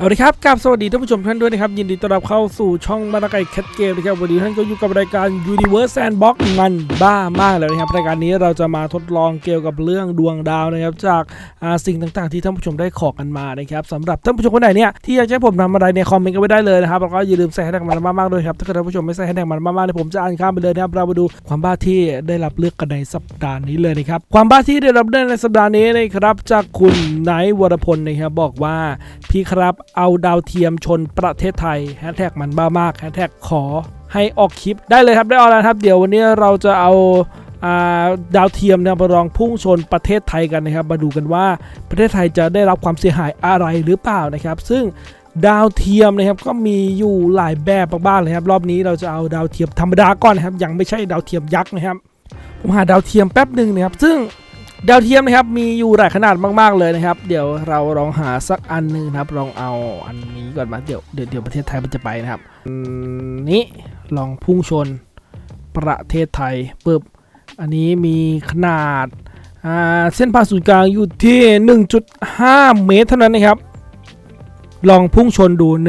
เอาละครับกับสวัสดีท่านผู้ชมท่านด้วยนะครับ ยินดีต้อนรับเข้าสู่ช่องมานาไก่แคทเกมนะครับวันนี้ท่านก็อยู่กับรายการ Universe Sandbox มันบ้ามากเลยนะครับรายการนี้เราจะมาทดลองเกี่ยวกับเรื่องดวงดาวนะครับจากาสิ่งต่างๆ ที่ท่านผู้ชมได้ขอกันมานะครับสำหรับท่านผู้ชมคนไหนเนี่ยที่อยากจะให้ผมทำอะไรเนี่ยคอมเมนต์กันไว้ได้เลยนะครับแล้วก็อย่าลืมใส่แฮชแท็กมันมากๆด้วยครับถ้าเกิดท่านผู้ชมไม่ใส่แฮชแท็กมันมากๆเนี่ยผมจะอ่านข้ามไปเลยนะครับเรามาดูความบ้าที่ได้รับเลือกกันในสัปดาห์นี้เลยนะครับความบ้าที่ได้รับเลือกในสัปดาห์นี้นะครับจากคุณไนท์วรพลนะครับบอกว่าพี่ครับเอาดาวเทียมชนประเทศไทยแฮชแท็กมันบ้ามากแฮชแท็กขอให้ออกคลิปได้เลยครับได้ออนแล้วครับ เดี๋ยววันนี้เราจะเอาดาวเทียมเนี่ยมาลองพุ่งชนประเทศไทยกันนะครับ มาดูกันว่าประเทศไทยจะได้รับความเสียหายอะไรหรือเปล่านะครับ ซึ่งดาวเทียมนะครับก็มีอยู่หลายแบบบ้างเลยครับ รอบนี้เราจะเอาดาวเทียมธรรมดาก่อนนะครับ ยังไม่ใช่ดาวเทียมยักษ์นะครับผมหาดาวเทียมแป๊บหนึ่งนะครับ ซึ่ง ดาวเทียมนะครับมีอยู่หลายขนาดมาก ๆ เลยนะครับ เดี๋ยวเราลองหาสักอันหนึ่งครับลองเอาอันนี้ก่อนมาเดี๋ยวเดี๋ยวประเทศไทยมันจะไปนะครับอืมนี้ลองพุ่งชนประเทศไทยปึ๊บอันนี้มีขนาดาเส้นผ่าศูนย์กลางอยู่ที่ 1.5 เมตรเท่านั้นนะครับ ลองพุ่งชนดู 1 2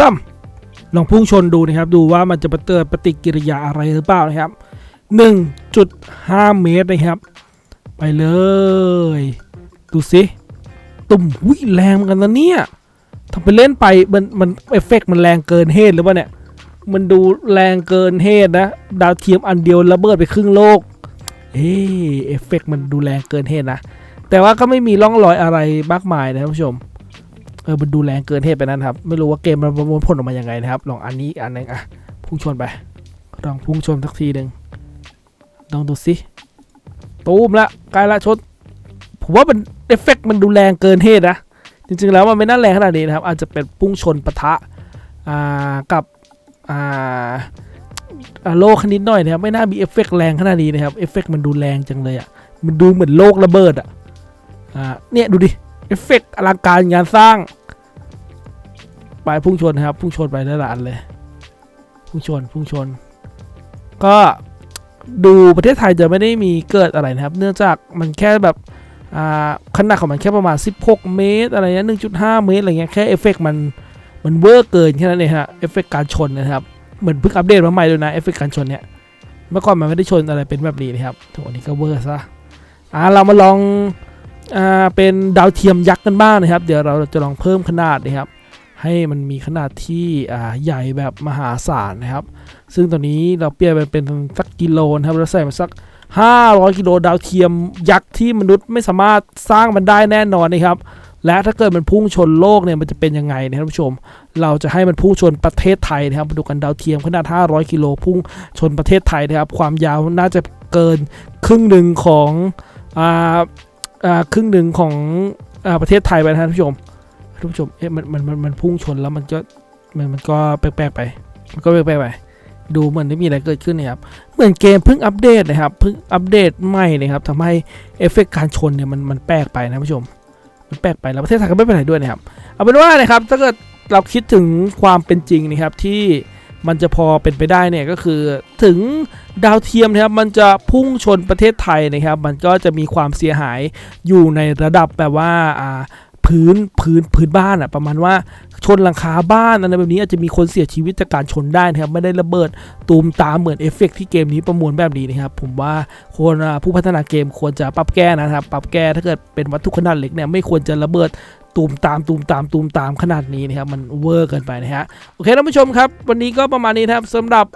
3ลองพุ่งชนดูนะครับ ดูว่ามันจะเกิดปฏิกิริยาอะไรหรือเปล่านะครับ 1.5 เมตรนะครับ ไปเลย ดูสิตุ่มวิแรงเหมือนกันนะเนี่ยทำไปเล่นไปมันมันเอฟเฟกต์มันแรงเกินเหตุหรือเปล่าเนี่ย มันดูแรงเกินเหตุนะ ดาวเทียมอันเดียวระเบิดไปครึ่งโลก เอเอฟเฟกต์มันดูแรงเกินเหตุนะ แต่ว่าก็ไม่มีร่องรอยอะไรมากมายนะท่านผู้ชมเออมันดูแรงเกินเหตุไปนั้นครับ ไม่รู้ว่าเกมมันประมวลผลออกมายังไงนะครับ ลองอันนี้อันนึงอะพุ่งชนไป ลองพุ่งชนสักทีหนึ่ง ลองดูสิตูมละใกล้ละชนผมว่ามันเอฟเฟกต์มันดูแรงเกินเหตุนะ จริงๆแล้วมันไม่น่าแรงขนาดนี้นะครับ อาจจะเป็นพุ่งชนปะทะกับอ่าอ่าโลกนิดหน่อยนะครับ ไม่น่ามีเอฟเฟกต์แรงขนาดนี้นะครับเอฟเฟกต์มันดูแรงจังเลยอะมันดูเหมือนโลกระเบิดอะอ่าเนี่ยดูดิเอฟเฟกต์อลังการงานสร้าง ไปพุ่งชนนะครับ พุ่งชนไปได้ละอันเลย พุ่งชนพุ่งชน ก็ ดูประเทศไทยจะไม่ได้มีเกิดอะไรนะครับ เนื่องจากมันแค่แบบขนาดของมันแค่ประมาณ 16 เมตร อะไรเงี้ย1.5 เมตรอะไรเงี้ยแค่เอฟเฟกต์มันมันเวอร์เกินแค่นั้นเองฮะเอฟเฟกต์การชนนะครับ เหมือนเพิ่งอัปเดตมาใหม่ด้วยนะเอฟเฟกต์การชนเนี่ยเมื่อก่อนมันไม่ได้ชนอะไรเป็นแบบนี้นะครับถึงวันนี้ก็เวอร์ซะอ่าเรามาลองอ่าเป็นดาวเทียมยักษ์กันบ้างนะครับ เดี๋ยวเราจะลองเพิ่มขนาดนะครับ ให้มันมีขนาดที่ใหญ่แบบมหาศาลนะครับ ซึ่งตอนนี้เราเปลี่ยนไปเป็นสักกิโลนะครับเราใส่มาสัก 500 กิโลดาวเทียมยักษ์ที่มนุษย์ไม่สามารถสร้างมันได้แน่นอนนะครับ และถ้าเกิดมันพุ่งชนโลกเนี่ยมันจะเป็นยังไงนะครับท่านผู้ชม เราจะให้มันพุ่งชนประเทศไทยนะครับมาดูกันดาวเทียมขนาด 500 กิโลพุ่งชนประเทศไทยนะครับ ความยาวน่าจะเกินครึ่งหนึ่งของอ่าอ่าครึ่งหนึ่งของอ่าประเทศไทยไปนะท่านผู้ชม ท่านผู้ชม เอ๊ะมันมันมันมันพุ่งชนแล้วมันก็มันมันก็แปลกๆไป มันก็แปลกๆไป ดูเหมือนไม่มีอะไรเกิดขึ้นนะครับ เหมือนเกมเพิ่งอัปเดตนะครับ เพิ่งอัปเดตใหม่นะครับทำให้เอฟเฟกต์การชนเนี่ยมันมันแปลกไปนะผู้ชม มันแปลกไปแล้วประเทศไทยก็ไม่เป็นด้วยนะครับ เอาเป็นว่านะครับถ้าเกิดเราคิดถึงความเป็นจริงนะครับที่มันจะพอเป็นไปได้เนี่ยก็คือถึงดาวเทียมนะครับมันจะพุ่งชนประเทศไทยนะครับ มันก็จะมีความเสียหายอยู่ในระดับแบบว่าอ่า พื้นพื้นพื้นบ้านอะประมาณว่าชนหลังคาบ้านอะไรแบบนี้อาจจะมีคนเสียชีวิตจากการชนได้นะครับไม่ได้ระเบิดตูมตามเหมือนเอฟเฟกต์ที่เกมนี้ประมวลแบบนี้นะครับผมว่าควรผู้พัฒนาเกมควรจะปรับแก้นะครับปรับแก้ถ้าเกิดเป็นวัตถุขนาดเล็กเนี่ยไม่ควรจะระเบิด ตูมตามตูมตามตูมตามขนาดนี้นะครับมันเวอร์เกินไปนะฮะโอเคท่านผู้ชมครับ วันนี้ก็ประมาณนี้นะครับสำหรับ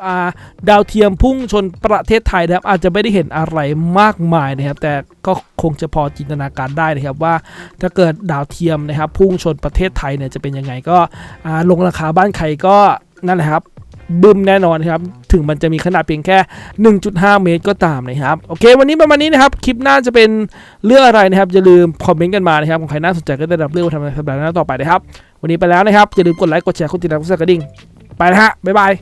ดาวเทียมพุ่งชนประเทศไทยนะครับอาจจะไม่ได้เห็นอะไรมากมายนะครับ แต่ก็คงจะพอจินตนาการได้นะครับว่าถ้าเกิดดาวเทียมนะครับ พุ่งชนประเทศไทยเนี่ยจะเป็นยังไงก็ลงราคาบ้านใครก็นั่นแหละครับ บึ้มแน่นอนครับ ถึงมันจะมีขนาดเพียงแค่ 1.5 เมตรก็ตามนะครับ โอเค วันนี้ประมาณนี้นะครับ คลิปหน้าจะเป็นเรื่องอะไรนะครับ อย่าลืมคอมเมนต์กันมานะครับ ของใครน่าสนใจก็ได้รับเรื่องมาทำในสัปดาห์หน้าต่อไปนะครับ วันนี้ไปแล้วนะครับ อย่าลืมกดไลค์ กดแชร์ กดติดตามกดสั่นกระดิ่ง ไปนะฮะ บ๊ายบาย